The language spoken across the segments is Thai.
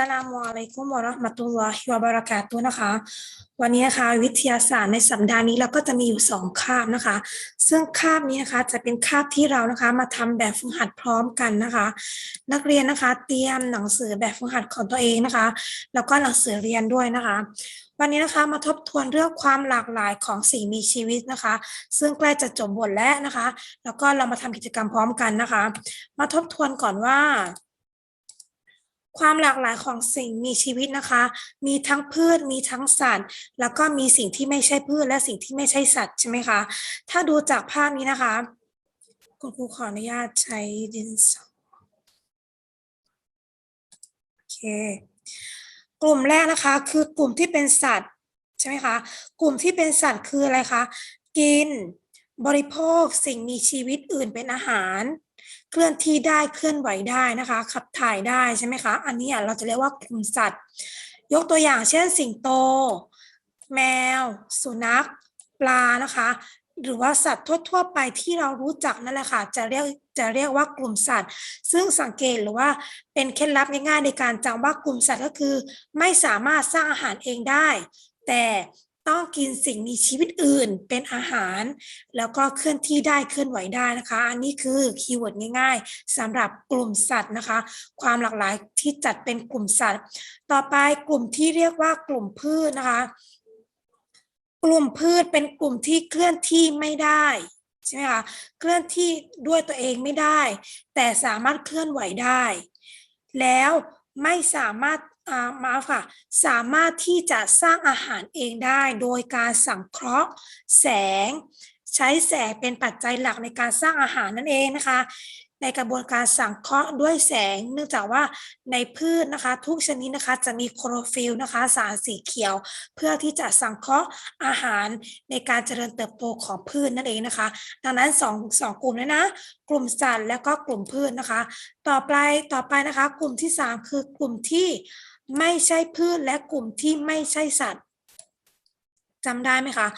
สลามุอะลัยกุมวะราะห์มะตุลลอฮิวะบะเราะกาตุนะคะ วันนี้นะคะวิทยาศาสตร์ในสัปดาห์นี้เราก็จะมีอยู่สองคาบนะคะ ซึ่งคาบนี้นะคะจะเป็นคาบที่เรานะคะมาทำแบบฝึกหัดพร้อมกันนะคะ นักเรียนนะคะเตรียมหนังสือแบบฝึกหัดของตัวเองนะคะ แล้วก็หนังสือเรียนด้วยนะคะ วันนี้นะคะมาทบทวนเรื่องความหลากหลายของสิ่งมีชีวิตนะคะ ซึ่งใกล้จะจบบทแล้วนะคะ แล้วก็เรามาทำกิจกรรมพร้อมกันนะคะ มาทบทวนก่อนว่า ความหลากหลายของสิ่งมีชีวิตนะคะ มีทั้งพืชมีทั้งสัตว์ แล้วก็มีสิ่งที่ไม่ใช่พืชและสิ่งที่ไม่ใช่สัตว์ใช่ไหมคะถ้าดูจากภาพนี้นะคะ คุณครูขออนุญาตใช้ดินสอโอเคกลุ่มแรกนะคะ คือกลุ่มที่เป็นสัตว์ใช่ไหมคะกลุ่มที่เป็นสัตว์คืออะไรคะกินบริโภคสิ่งมีชีวิตอื่นเป็นอาหาร เคลื่อนที่ได้เคลื่อนไหวได้นะคะ ขับถ่ายได้ใช่ไหมคะ อันนี้เราจะเรียกว่ากลุ่มสัตว์ ยกตัวอย่างเช่นสิงโต แมว สุนัข ปลานะคะ หรือว่าสัตว์ทั่ว ๆ ไปที่เรารู้จักนั่นแหละค่ะ จะเรียกจะเรียกว่ากลุ่มสัตว์ ซึ่งสังเกตหรือว่าเป็นเคล็ดลับง่ายๆในการจำว่ากลุ่มสัตว์ก็คือ ไม่สามารถสร้างอาหารเองได้ แต่ ต้องกินสิ่งมีชีวิตอื่นเป็นอาหาร แล้วก็เคลื่อนที่ได้เคลื่อนไหวได้นะคะ อันนี้คือคีย์เวิร์ดง่ายๆสำหรับกลุ่มสัตว์นะคะ ความหลากหลายที่จัดเป็นกลุ่มสัตว์ ต่อไปกลุ่มที่เรียกว่ากลุ่มพืชนะคะ กลุ่มพืชเป็นกลุ่มที่เคลื่อนที่ไม่ได้ใช่ไหมคะเคลื่อนที่ด้วยตัวเองไม่ได้ แต่สามารถเคลื่อนไหวได้ แล้วไม่สามารถ มาค่ะ สามารถที่จะสร้างอาหารเองได้ โดยการสังเคราะห์แสง ใช้แสงเป็นปัจจัยหลักในการสร้างอาหารนั่นเองนะคะ ในกระบวนการสังเคราะห์ด้วยแสง เนื่องจากว่าในพืชนะคะ ทุกชนิดนะคะจะมีโคลอโรฟิลนะคะ สารสีเขียว เพื่อที่จะสังเคราะห์อาหารในการเจริญเติบโตของพืชนั่นเองนะคะ ดังนั้นสองสองกลุ่มเลยนะกลุ่มสัตว์และก็กลุ่มพืชนะคะ ต่อไปต่อไปนะคะ กลุ่มที่สามคือกลุ่มที่ ไม่ใช่พืชและกลุ่มที่ไม่ใช่สัตว์จำได้ไหมคะ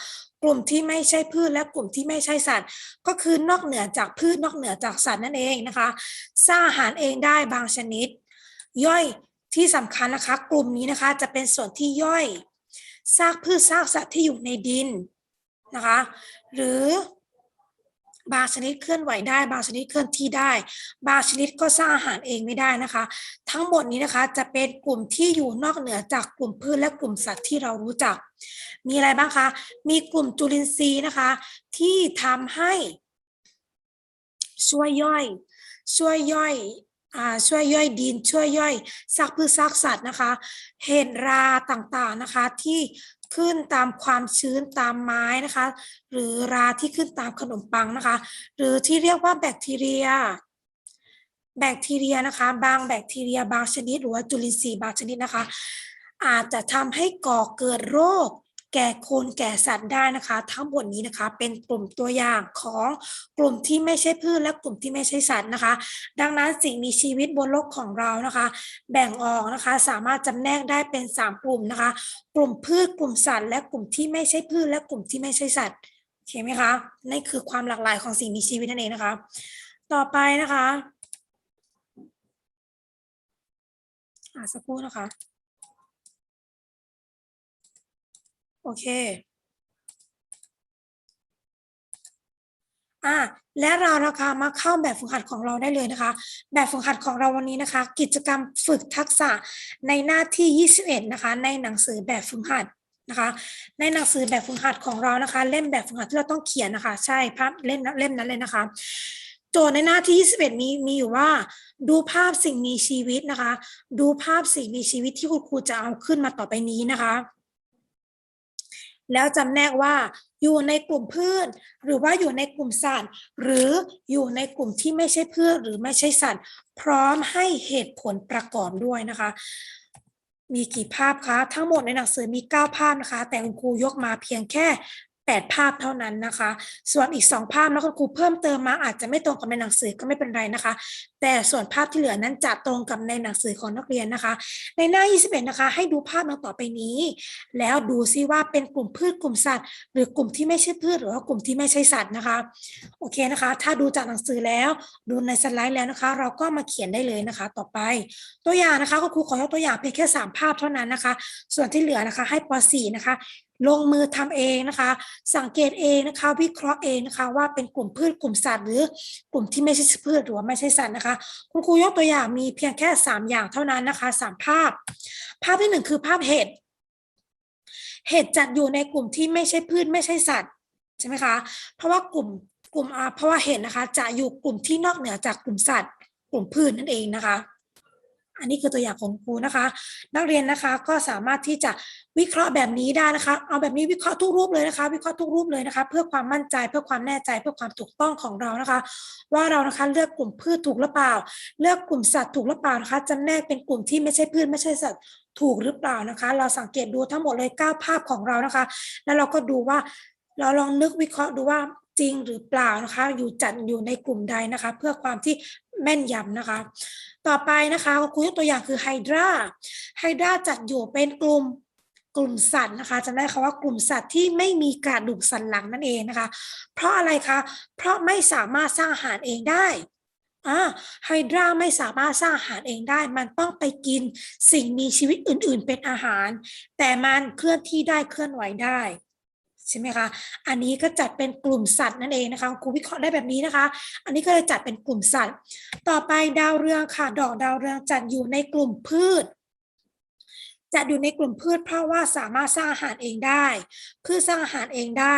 กลุ่มที่ไม่ใช่พืชและกลุ่มที่ไม่ใช่สัตว์ ก็คือนอกเหนือจากพืชนอกเหนือจากสัตว์นั่นเองนะคะ สร้างอาหารเองได้บางชนิด ย่อยที่สำคัญนะคะ กลุ่มนี้นะคะจะเป็นส่วนที่ย่อยซากพืชซากสัตว์ที่อยู่ในดินนะคะ หรือ บางชนิดเคลื่อนไหวได้ บางชนิดเคลื่อนที่ได้ บางชนิดก็สร้างอาหารเองไม่ได้นะคะ ทั้งหมดนี้นะคะจะเป็นกลุ่มที่อยู่นอกเหนือจากกลุ่มพืชและกลุ่มสัตว์ที่เรารู้จัก มีอะไรบ้างคะ มีกลุ่มจุลินทรีย์นะคะ ที่ทำให้ช่วยย่อย ช่วยย่อยช่วยย่อยดินช่วยย่อยซากพืชซากสัตว์นะคะ เห็ดราต่างๆนะคะที่ ขึ้นตามความชื้นตามไม้นะคะ หรือราที่ขึ้นตามขนมปังนะคะ หรือที่เรียกว่าแบคทีเรีย แบคทีเรียนะคะ บางแบคทีเรียบางชนิด หรือว่าจุลินทรีย์บางชนิดนะคะ อาจจะทำให้ก่อเกิดโรค แก่คนแก่สัตว์ได้นะคะ ทั้งหมดนี้นะคะ เป็นกลุ่มตัวอย่างของกลุ่มที่ไม่ใช่พืชและกลุ่มที่ไม่ใช่สัตว์นะคะ ดังนั้นสิ่งมีชีวิตบนโลกของเรานะคะ แบ่งออกนะคะสามารถจำแนกได้เป็นสามกลุ่มนะคะ กลุ่มพืชกลุ่มสัตว์ และกลุ่มที่ไม่ใช่พืช และกลุ่มที่ไม่ใช่สัตว์โอเคไหมคะนั่คือความหลากหลายของสิ่งมีชีวิตนั่นเองนะคะ ต่อไปนะคะอ่าสักครู่นะคะ อเคอ่าและเรานะคะมาเข้าแบบฝึกหัดของเราได้เลยนะคะ แบบฝึกหัดของเราวันนี้นะคะ กิจกรรมฝึกทักษะในหน้าที่ 21 นะคะ ในหนังสือแบบฝึกหัดนะคะ ในหนังสือแบบฝึกหัดของเรานะคะ เล่มแบบฝึกหัดที่เราต้องเขียนนะคะ ใช่ภาพเล่มนั้นเล่มนั้นเลยนะคะ โจทย์ในหน้าที่ 21 มีมีอยู่ว่า ดูภาพสิ่งมีชีวิตนะคะ ดูภาพสิ่งมีชีวิตที่คุณครูจะเอาขึ้นมาต่อไปนี้นะคะ แล้วจำแนกว่าอยู่ในกลุ่มพืช หรือว่าอยู่ในกลุ่มสัตว์ หรืออยู่ในกลุ่มที่ไม่ใช่พืชหรือไม่ใช่สัตว์ พร้อมให้เหตุผลประกอบด้วยนะคะ มีกี่ภาพคะ ทั้งหมดในหนังสือมี 9 ภาพนะคะ แต่คุณครูยกมาเพียงแค่ 8 ภาพเท่านั้นนะคะ ส่วนอีก 2 ภาพแล้วคุณครูเพิ่มเติมมาอาจจะไม่ตรงกับในหนังสือก็ไม่เป็นไรนะคะ แต่ส่วนภาพที่เหลือนั้นจะตรงกับในหนังสือของนักเรียนนะคะ ในหน้า 21 นะคะ ให้ดูภาพดังต่อไปนี้ แล้วดูซิว่าเป็นกลุ่มพืชกลุ่มสัตว์ หรือกลุ่มที่ไม่ใช่พืชหรือว่ากลุ่มที่ไม่ใช่สัตว์นะคะ โอเคนะคะ ถ้าดูจากหนังสือแล้วดูในสไลด์แล้วนะคะ เราก็มาเขียนได้เลยนะคะ ต่อไป ตัวอย่างนะคะคุณครูขอยกตัวอย่างเพียงแค่ 3 ภาพเท่านั้นนะคะ ส่วนที่เหลือนะคะให้ป .4 นะคะลงมือทำเองนะคะ สังเกตเองนะคะ วิเคราะห์เองนะคะ ว่าเป็นกลุ่มพืชกลุ่มสัตว์หรือกลุ่มที่ไม่ใช่พืชหรือว่าไม่ใช่สัตว์นะคะคุณครูยกตัวอย่างมีเพียงแค่ 3 อย่างเท่านั้นนะคะ 3 ภาพ ภาพที่หนึ่งคือภาพเห็ดเห็ดจัดอยู่ในกลุ่มที่ไม่ใช่พืชไม่ใช่สัตว์ใช่ไหมคะเพราะว่ากลุ่มกลุ่มเพราะว่าเห็ดนะคะ จะอยู่กลุ่มที่นอกเหนือจากกลุ่มสัตว์ กลุ่มพืชนั่นเองนะคะ อันนี้คือตัวอย่างของครูนะคะ นักเรียนนะคะก็สามารถที่จะวิเคราะห์แบบนี้ได้นะคะ เอาแบบนี้วิเคราะห์ทุกรูปเลยนะคะ วิเคราะห์ทุกรูปเลยนะคะ เพื่อความมั่นใจเพื่อความแน่ใจเพื่อความถูกต้องของเรานะคะ ว่าเรานะคะเลือกกลุ่มพืชถูกหรือเปล่า เลือกกลุ่มสัตว์ถูกหรือเปล่านะคะจำแนกเป็นกลุ่มที่ไม่ใช่พืชไม่ใช่สัตว์ถูกหรือเปล่านะคะ เราสังเกตดูทั้งหมดเลย9ภาพของเรานะคะ แล้วเราก็ดูว่าเราลองนึกวิเคราะห์ดูว่าจริงหรือเปล่านะคะ อยู่จัดอยู่ในกลุ่มใดนะคะ เพื่อความที่ แม่นยำนะคะ ต่อไปนะคะครูยกตัวอย่างคือไฮดราไฮดราจัดอยู่เป็นกลุ่มกลุ่มสัตว์นะคะจำได้คำว่ากลุ่มสัตว์ที่ไม่มีกระดูกสันหลังนั่นเองนะคะ เพราะอะไรคะ เพราะไม่สามารถสร้างอาหารเองได้อ่าไฮดราไม่สามารถสร้างอาหารเองได้ มันต้องไปกินสิ่งมีชีวิตอื่น ๆ เป็นอาหาร แต่มันเคลื่อนที่ได้เคลื่อนไหวได้ ใช่ไหมคะ อันนี้ก็จัดเป็นกลุ่มสัตว์นั่นเองนะคะครูวิเคราะห์ได้แบบนี้นะคะ อันนี้ก็เลยจัดเป็นกลุ่มสัตว์ ต่อไปดาวเรืองค่ะ ดอกดาวเรืองจัดอยู่ในกลุ่มพืชจัดอยู่ในกลุ่มพืชเพราะว่าสามารถสร้างอาหารเองได้ พืชสร้างอาหารเองได้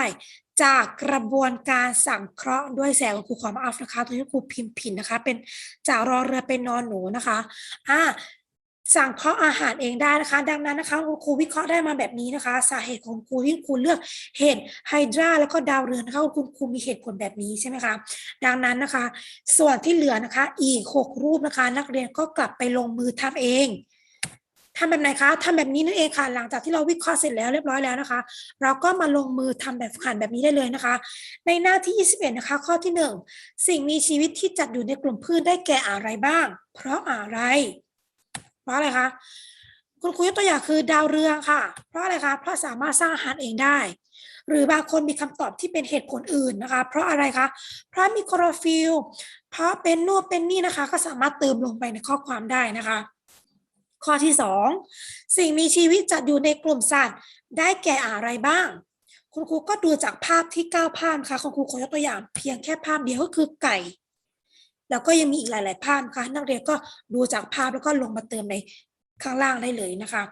จากกระบวนการสังเคราะห์ด้วยแสงของครูขอมาอัฟนะคะตัวนี้ครูพิมพ์ผิดนะคะ เป็นจากรอเรือเป็นนอนหนูนะคะอ่า สั่งเคาะอาหารเองได้นะคะ ดังนั้นนะคะคุณครูวิเคราะห์ได้มาแบบนี้นะคะ สาเหตุของครูที่ครูเลือกเห็ดไฮดราแล้วก็ดาวเรือนะคะคุณครูมีเหตุผลแบบนี้ใช่ไหมคะดังนั้นนะคะ ส่วนที่เหลือนะคะ อีก 6 รูปนะคะ นักเรียนก็กลับไปลงมือทำเองทำแบบไหนคะทำแบบนี้นั่นเองค่ะ หลังจากที่เราวิเคราะห์เสร็จแล้วเรียบร้อยแล้วนะคะ เราก็มาลงมือทำแบบฝึกหัดแบบนี้ได้เลยนะคะ ในหน้าที่ 21 นะคะ ข้อที่ 1 สิ่งมีชีวิตที่จัดอยู่ในกลุ่มพืชได้แก่อะไรบ้าง เพราะอะไร ราะอะไรคะคุณครูยกตัวอย่างคือดาวเรืองค่ะ เพราะอะไรคะ เพราะสามารถสร้างอาหารเองได้ หรือบางคนมีคำตอบที่เป็นเหตุผลอื่นนะคะ เพราะอะไรคะ เพราะมีคลอโรฟิลเพราะเป็นนู่นเป็นนี่นะคะ ก็สามารถเติมลงไปในข้อความได้นะคะ ข้อที่สองสิ่งมีชีวิตจัดอยู่ในกลุ่มสัตว์ ได้แก่อะไรบ้าง คุณครูก็ดูจากภาพที่เก้าภาพนะคะคุณครูขอยกตัวอย่างเพียงแค่ภาพเดียวก็คือไก่ แล้วก็ยังมีอีกหลาย ๆ ภาพนะคะนักเรียนก็ดูจากภาพแล้วก็ลงมาเติมในข้างล่างได้เลยนะคะ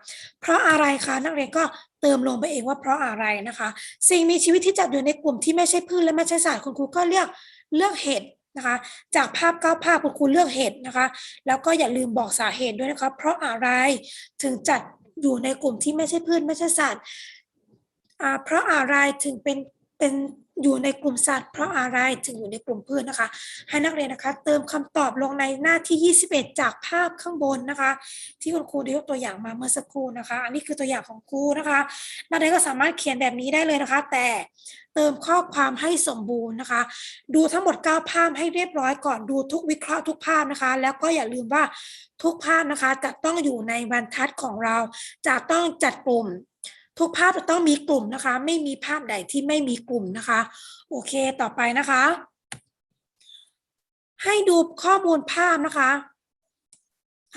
เพราะอะไรคะนักเรียนก็เติมลงไปเองว่าเพราะอะไรนะคะ สิ่งมีชีวิตที่จัดอยู่ในกลุ่มที่ไม่ใช่พืชและไม่ใช่สัตว์คุณครูก็เลือกเลือกเห็ดนะคะ จากภาพเก้าภาพคุณครูเลือกเห็ดนะคะ แล้วก็อย่าลืมบอกสาเหตุด้วยนะคะ เพราะอะไรถึงจัดอยู่ในกลุ่มที่ไม่ใช่พืชไม่ใช่สัตว์อ่าเพราะอะไรถึงเป็นเป็น อยู่ในกลุ่มสัตว์เพราะอะไรถึงอยู่ในกลุ่มพืชนะคะ ให้นักเรียนนะคะ เติมคำตอบลงในหน้าที่ 21 จากภาพข้างบนนะคะ ที่คุณครูได้ยกตัวอย่างมาเมื่อสักครู่นะคะ อันนี้คือตัวอย่างของครูนะคะ นักเรียนก็สามารถเขียนแบบนี้ได้เลยนะคะ แต่เติมข้อความให้สมบูรณ์นะคะ ดูทั้งหมด 9 ภาพให้เรียบร้อยก่อนดูทุกวิเคราะห์ทุกภาพนะคะ แล้วก็อย่าลืมว่าทุกภาพนะคะจะต้องอยู่ในบรรทัดของเรา จะต้องจัดกลุ่ม ทุกภาพจะต้องมีกลุ่มนะคะ ไม่มีภาพใดที่ไม่มีกลุ่มนะคะ โอเคต่อไปนะคะ ให้ดูข้อมูลภาพนะคะ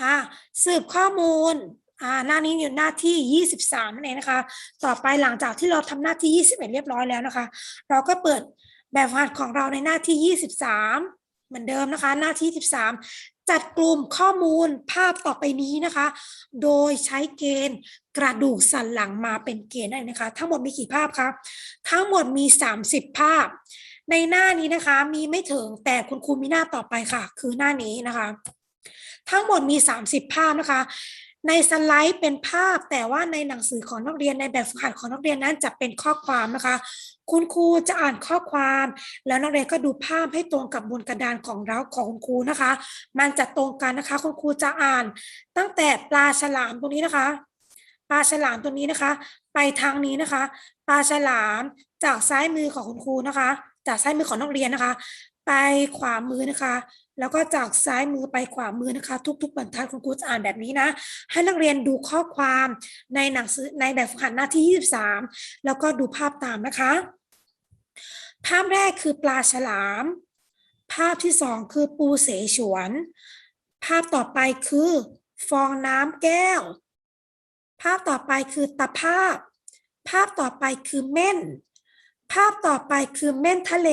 อ่าสืบข้อมูลอ่าหน้านี้อยู่หน้าที่ 23นั่นเองนะคะ ต่อไปหลังจากที่เราทำหน้าที่ 21 เรียบร้อยแล้วนะคะ เราก็เปิดแบบฝึกหัดของเราในหน้าที่ 23 เหมือนเดิมนะคะ หน้าที่ 13 จัดกลุ่มข้อมูลภาพต่อไปนี้นะคะ โดยใช้เกณฑ์กระดูกสันหลังมาเป็นเกณฑ์ได้นะคะ ทั้งหมดมีกี่ภาพคะทั้งหมดมี 30 ภาพ ในหน้านี้นะคะมีไม่ถึงแต่คุณครูมีหน้าต่อไปค่ะ คือหน้านี้นะคะ ทั้งหมดมี 30 ภาพนะคะในสไลด์เป็นภาพแต่ว่าในหนังสือของนักเรียนในแบบฝึกหัดของนักเรียนนั้นจะเป็นข้อความนะคะ คุณครูจะอ่านข้อความ แล้วนักเรียนก็ดูภาพให้ตรงกับบนกระดานของเราของคุณครูนะคะ มันจะตรงกันนะคะ คุณครูจะอ่าน ตั้งแต่ปลาฉลามตรงนี้นะคะ ปลาฉลามตัวนี้นะคะ ไปทางนี้นะคะ ปลาฉลามจากซ้ายมือของคุณครูนะคะ จากซ้ายมือของนักเรียนนะคะ ไปขวามือนะคะ แล้วก็จากซ้ายมือไปขวามือนะคะ ทุกๆบรรทัดคุณครูจะอ่านแบบนี้นะ ให้นักเรียนดูข้อความในหนังสือในแบบฝึกหัดหน้าที่ 23 แล้วก็ดูภาพตามนะคะ ภาพแรกคือปลาฉลาม ภาพที่สองคือปูเสฉวน ภาพต่อไปคือ ฟองน้ำแก้ว ภาพต่อไปคือตะภาพ ภาพต่อไปคือเม่น ภาพต่อไปคือเม่นทะเล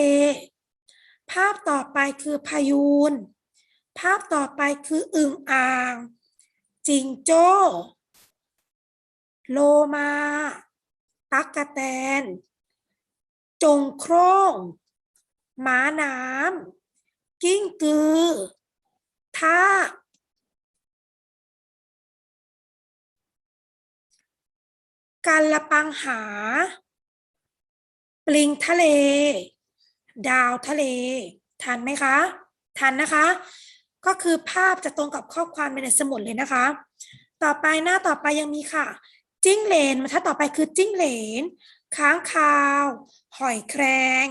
ภาพต่อไปคือพายูน ภาพต่อไปคืออึ่งอ่าง จิงโจ้ โลมา ตักกะแตน จงโครงหมาน้ำกิ้งกือทากการละปังหา ปลิงทะเล ดาวทะเล ทันไหมคะ ทันนะคะ ก็คือภาพจะตรงกับข้อความในสมุดเลยนะคะ ต่อไปหน้าต่อไปยังมีค่ะ จิ้งเหลนบรรทัดต่อไปคือจิ้งเหลน ค้างคาว หอยแครง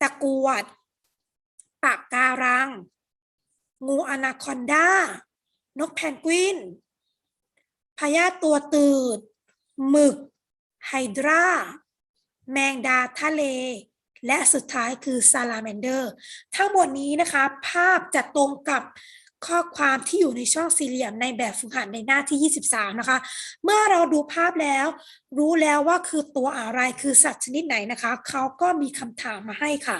ตะกวด ปากการัง งูอนาคอนดา นกแพนกวิน พยาธิตัวตืด หมึก ไฮดรา แมงดาทะเล และสุดท้ายคือซาลาแมนเดอร์ทั้งหมดนี้นะคะ ภาพจะตรงกับข้อความที่อยู่ในช่องสี่เหลี่ยมในแบบฝึกหัดในหน้าที่ 23 นะคะ เมื่อเราดูภาพแล้ว รู้แล้วว่าคือตัวอะไรคือสัตว์ชนิดไหนนะคะ เขาก็มีคำถามมาให้ค่ะ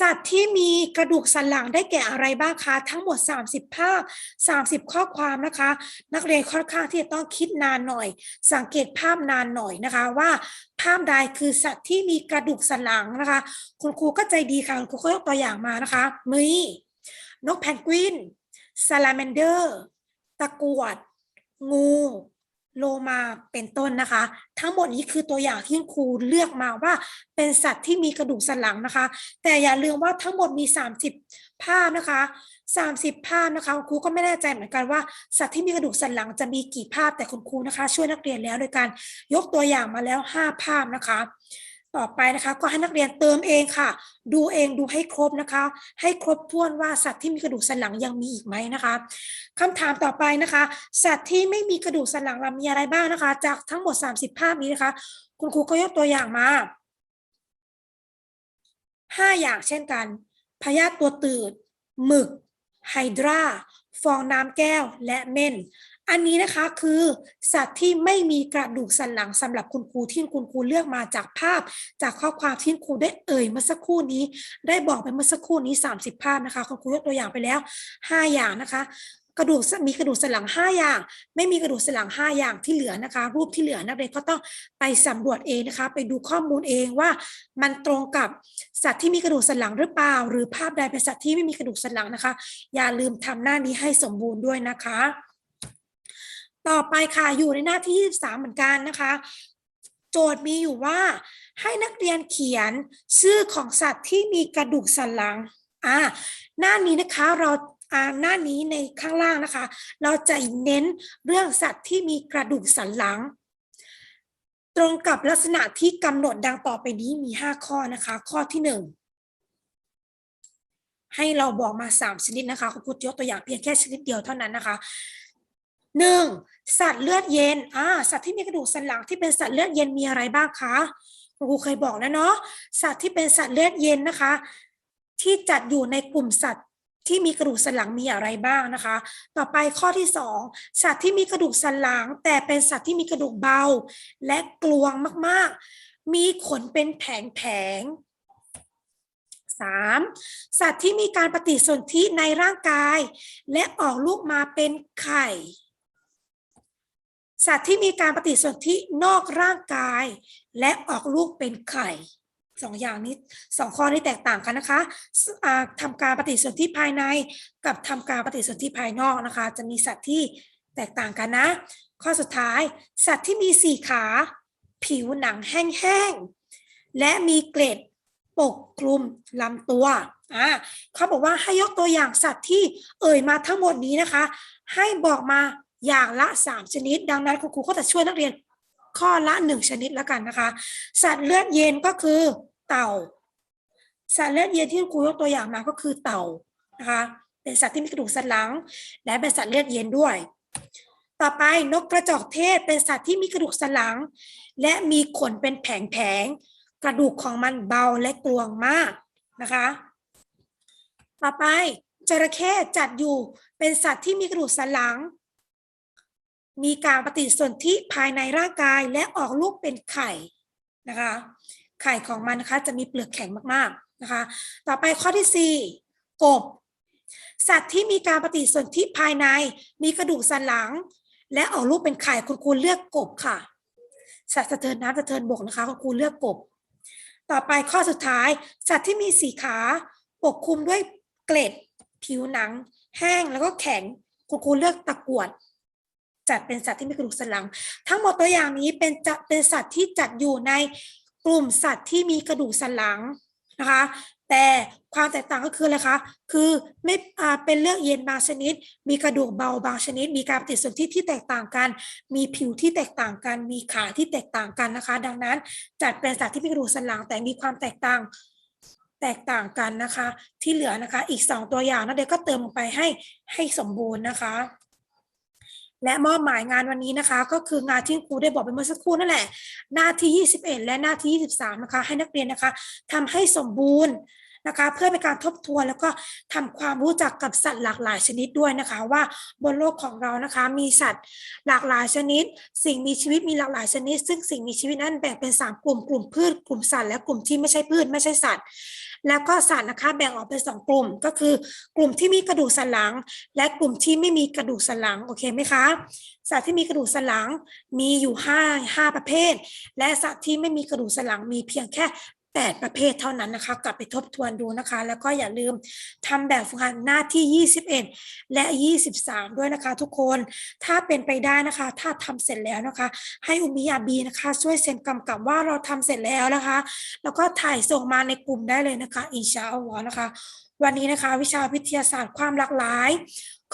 สัตว์ที่มีกระดูกสันหลังได้แก่อะไรบ้างคะทั้งหมด 30 ภาพ 30 ข้อความนะคะ นักเรียนค่อนข้างที่จะต้องคิดนานหน่อย สังเกตภาพนานหน่อยนะคะว่า ภาพใดคือสัตว์ที่มีกระดูกสันหลังนะคะ คุณครูก็ใจดีค่ะคุณครูก็ยกตัวอย่างมานะคะมีนกแพนกวินซาลาแมนเดอร์ ตะกวด งู โลมาเป็นต้นนะคะ ทั้งหมดนี้คือตัวอย่างที่ครูเลือกมาว่าเป็นสัตว์ที่มีกระดูกสันหลังนะคะ แต่อย่าลืมว่าทั้งหมดมี 30 ภาพนะคะ 30 ภาพนะคะครูก็ไม่แน่ใจเหมือนกันว่าสัตว์ที่มีกระดูกสันหลังจะมีกี่ภาพแต่คุณครูนะคะ ช่วยนักเรียนแล้วโดยการยกตัวอย่างมาแล้ว 5 ภาพนะคะ ต่อไปนะคะ ก็ให้นักเรียนเติมเองค่ะ ดูเองดูให้ครบนะคะ ให้ครบถ้วนว่าสัตว์ที่มีกระดูกสันหลังยังมีอีกไหมนะคะคำถามต่อไปนะคะ สัตว์ที่ไม่มีกระดูกสันหลังเรามีอะไรบ้างนะคะ จากทั้งหมด 30 ภาพนี้นะคะ คุณครูก็ยกตัวอย่างมาห้าอย่างเช่นกันพยาธิตัวตืดหมึกไฮดรา ฟองน้ำแก้วและเม่น อันนี้นะคะคือสัตว์ที่ไม่มีกระดูกสันหลังสำหรับคุณครูที่คุณครูเลือกมาจากภาพ จากข้อความที่ครูได้เอ่ยเมื่อสักครู่นี้ ได้บอกไปเมื่อสักครู่นี้ 30 ภาพนะคะคุณครูยกตัวอย่างไปแล้ว 5 อย่างนะคะ กระดูกมีกระดูกสันหลัง 5 อย่าง ไม่มีกระดูกสันหลัง 5 อย่างที่เหลือนะคะ รูปที่เหลือนักเรียนก็ต้องไปสำรวจเองนะคะ ไปดูข้อมูลเองว่า มันตรงกับสัตว์ที่มีกระดูกสันหลังหรือเปล่า หรือภาพใดเป็นสัตว์ที่ไม่มีกระดูกสันหลังนะคะ อย่าลืมทำหน้านี้ให้สมบูรณ์ด้วยนะคะ ต่อไปค่ะอยู่ในหน้าที่ 23 เหมือนกันนะคะโจทย์มีอยู่ว่าให้นักเรียนเขียนชื่อของสัตว์ที่มีกระดูกสันหลัง อ่า หน้านี้นะคะเรา หน้านี้ในข้างล่างนะคะ เราจะเน้นเรื่องสัตว์ที่มีกระดูกสันหลัง ตรงกับลักษณะที่กำหนดดังต่อไปนี้มี 5 ข้อนะคะ ข้อที่ 1ให้เราบอกมา 3 ชนิดนะคะคุณครูยกตัวอย่างเพียงแค่ชนิดเดียวเท่านั้นนะคะหนึ่งสัตว์เลือดเย็นอ่าสัตว์ที่มีกระดูกสันหลังที่เป็นสัตว์เลือดเย็นมีอะไรบ้างคะคุณครูเคยบอกแล้วเนาะสัตว์ที่เป็นสัตว์เลือดเย็นนะคะ ที่จัดอยู่ในกลุ่มสัตว์ ที่มีกระดูกสันหลังมีอะไรบ้างนะคะ ต่อไปข้อที่สองสัตว์ที่มีกระดูกสันหลัง แต่เป็นสัตว์ที่มีกระดูกเบา และกลวงมากๆ มีขนเป็นแผงๆสามสัตว์ที่มีการปฏิสนธิในร่างกาย และออกลูกมาเป็นไข่ สัตว์ที่มีการปฏิสนธินอกร่างกาย และออกลูกเป็นไข่ สองอย่างนี้สองข้อนี้แตกต่างกันนะคะสอ่าทำการปฏิสนธิภายในกับทำการปฏิสนธิภายนอกนะคะ จะมีสัตว์ที่แตกต่างกันนะ ข้อสุดท้ายสัตว์ที่มีสี่ขา ผิวหนังแห้งๆและมีเกล็ดปกคลุมลำตัวอ่าเขาบอกว่าให้ยกตัวอย่างสัตว์ที่เอ่ยมาทั้งหมดนี้นะคะ ให้บอกมาอย่างละ 3 ชนิด ดังนั้นคุณครูก็จะช่วยนักเรียน ข้อละ1ชนิดแล้วกันนะคะ สัตว์เลือดเย็นก็คือเต่า สัตว์เลือดเย็นที่ครูยกตัวอย่างมาก็คือเต่านะคะเป็นสัตว์ที่มีกระดูกสันหลัง และเป็นสัตว์เลือดเย็นด้วย ต่อไปนกกระจอกเทศเป็นสัตว์ที่มีกระดูกสันหลัง และมีขนเป็นแผงๆกระดูกของมันเบาและกลวงมากนะคะ ต่อไปจระเข้จัดอยู่เป็นสัตว์ที่มีกระดูกสันหลัง มีการปฏิสนธิภายในร่างกายและออกลูกเป็นไข่นะคะ ไข่ของมันนะคะจะมีเปลือกแข็งมากๆนะคะ ต่อไปข้อที่สี่กบ สัตว์ที่มีการปฏิสนธิภายในมีกระดูกสันหลัง และออกลูกเป็นไข่คุณครูเลือกกบค่ะ สัตว์สะเทินน้ำสะเทินบกนะคะคุณครูเลือกกบ ต่อไปข้อสุดท้าย สัตว์ที่มีสีขาปกคลุมด้วยเกล็ด ผิวหนัง แห้งแล้วก็แข็งคุณครูเลือกตะกรวด จัดเป็นสัตว์ที่มีกระดูกสันหลัง ทั้งหมดตัวอย่างนี้เป็นจะเป็นสัตว์ที่จัดอยู่ในกลุ่มสัตว์ที่มีกระดูกสันหลังนะคะแต่ความแตกต่างก็คืออะไรคะ คือไม่เป็นเลือกเย็นบางชนิด มีกระดูกเบาบางชนิด มีการปฏิสนธิที่แตกต่างกัน มีผิวที่แตกต่างกัน มีขาที่แตกต่างกันนะคะ ดังนั้นจัดเป็นสัตว์ที่มีกระดูกสันหลังแต่มีความแตกต่างแตกต่างกันนะคะ ที่เหลือนะคะ อีกสองตัวอย่างนะเดี๋ยวก็เติมลงไปให้ให้สมบูรณ์นะคะ และมอบหมายงานวันนี้นะคะ ก็คืองานที่ครูได้บอกไปเมื่อสักครู่นั่นแหละ หน้าที่ 21 และหน้าที่ 23 นะคะ ให้นักเรียนนะคะทำให้สมบูรณ์นะคะเพื่อเป็นการทบทวนแล้วก็ทำความรู้จักกับสัตว์หลากหลายชนิดด้วยนะคะ ว่าบนโลกของเรานะคะมีสัตว์หลากหลายชนิด สิ่งมีชีวิตมีหลากหลายชนิด ซึ่งสิ่งมีชีวิตนั้นแบ่งเป็น 3 กลุ่มกลุ่มพืชกลุ่มสัตว์และกลุ่มที่ไม่ใช่พืชไม่ใช่สัตว์ แล้วก็สัตว์นะคะแบ่งออกเป็นสองกลุ่มก็คือ กลุ่มที่มีกระดูกสันหลัง และกลุ่มที่ไม่มีกระดูกสันหลังโอเคไหมคะสัตว์ที่มีกระดูกสันหลังมีอยู่ห้าห้าประเภท และสัตว์ที่ไม่มีกระดูกสันหลังมีเพียงแค่ 8 ประเภทเท่านั้นนะคะ กลับไปทบทวนดูนะคะ แล้วก็อย่าลืมทำแบบฝึกหัดหน้าที่ 21 และ 23 ด้วยนะคะ ทุกคนถ้าเป็นไปได้นะคะ ถ้าทำเสร็จแล้วนะคะ ให้อุมิอาบีนะคะ ช่วยเซ็นกำกับว่าเราทำเสร็จแล้วนะคะ แล้วก็ถ่ายส่งมาในกลุ่มได้เลยนะคะอินชาอัลลอฮ์นะคะ วันนี้นะคะ วิชาวิทยาศาสตร์ความหลากหลาย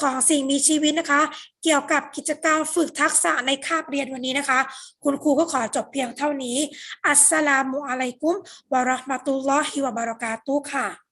ของสิ่งมีชีวิตนะคะ เกี่ยวกับกิจกรรมฝึกทักษะในคาบเรียนวันนี้นะคะ คุณครูก็ขอจบเพียงเท่านี้ อัสสลามุอะลัยกุมวะราะห์มะตุลลอฮิวะบารากาตุค่ะ